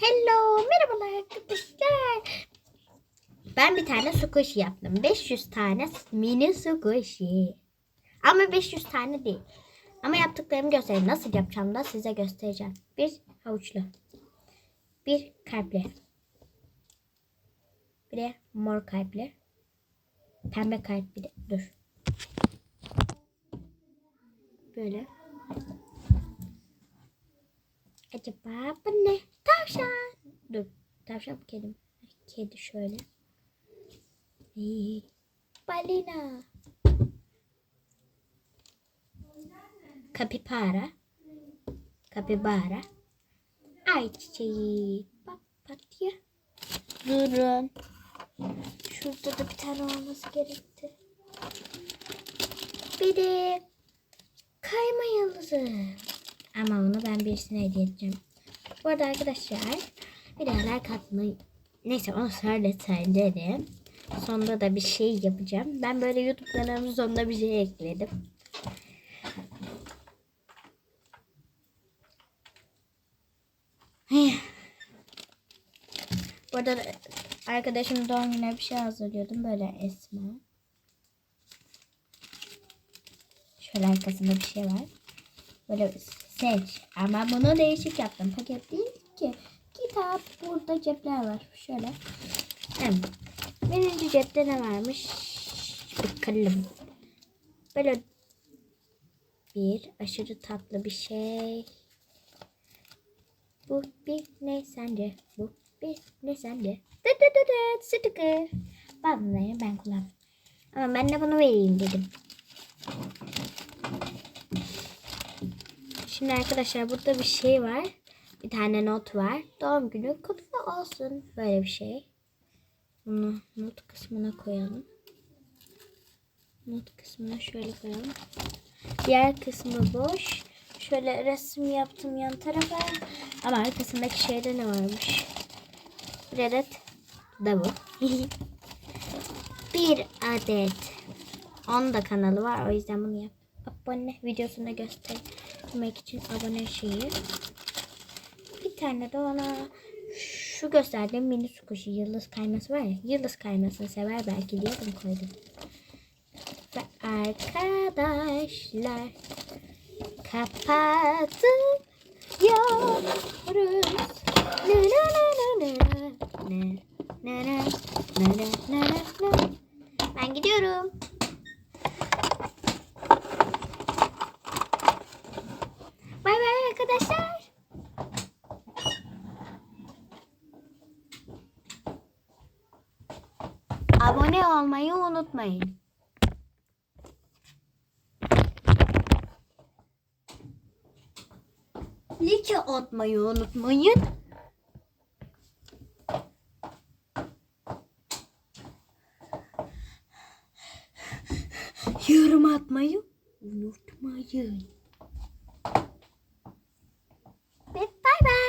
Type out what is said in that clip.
Hello, merhabalar arkadaşlar. Ben bir tane squishy yaptım. 500 tane mini squishy. Ama 500 tane değil. Ama yaptıklarımı göstereyim. Nasıl yapacağım da size göstereceğim. Bir havuçlu. Bir kalpli. Bir de mor kalpli. Pembe kalpli. de- Dur. Böyle. Acaba bu ne? Tavşan. Dur. Tavşan mı kedi şöyle. İyi. Balina. Kapibara. Kapibara. Ayçiçeği. Papatya. Durun. Şurada da bir tane olması gerekti. Bir de kayma yıldızı. Ama onu ben birisine hediye edeceğim. Bu arada arkadaşlar daha like atmayı neyse onu sonra söylerim. Sonunda da bir şey yapacağım. Ben böyle YouTube kanalımın sonuna bir şey ekledim. Bu arada arkadaşım doğum gününe bir şey hazırlıyordum. Böyle Esma. Şöyle arkasında bir şey var. Böyle seç. Ama bunu değişik yaptım. Paket değil ki. Kitap. Burada cepler var. Şöyle. Evet. Birinci cepte ne varmış? Bir kalem. Böyle bir aşırı tatlı bir şey. Bu bir ne sence? Bu bir ne sence? Dı dı dı dı sticker. Bazılarını ben kullanmam. Ama ben de bunu vereyim dedim. Şimdi arkadaşlar burada bir şey var. Bir tane not var. Doğum günü kutlu olsun. Böyle bir şey. Bunu not kısmına koyalım. Not kısmına şöyle koyalım. Diğer kısmı boş. Şöyle resim yaptım yan tarafa. Ama arkasındaki şeyde ne varmış? Bir adet da bu. bir adet. Onun da kanalı var. O yüzden bunu yap. Abone videosunda göstermek için abone şeyi. Bir tane de ona şu gösterdiğim mini su kuşu yıldız kayması var ya. Yıldız kaymasını sever belki diye bunu koydum. Ve arkadaşlar kapatıyoruz. Na na na na na. Na na na na na na na na. Ben gidiyorum. Arkadaşlar. Abone olmayı unutmayın. Like atmayı unutmayın. Yorum atmayı unutmayın. バイバイ。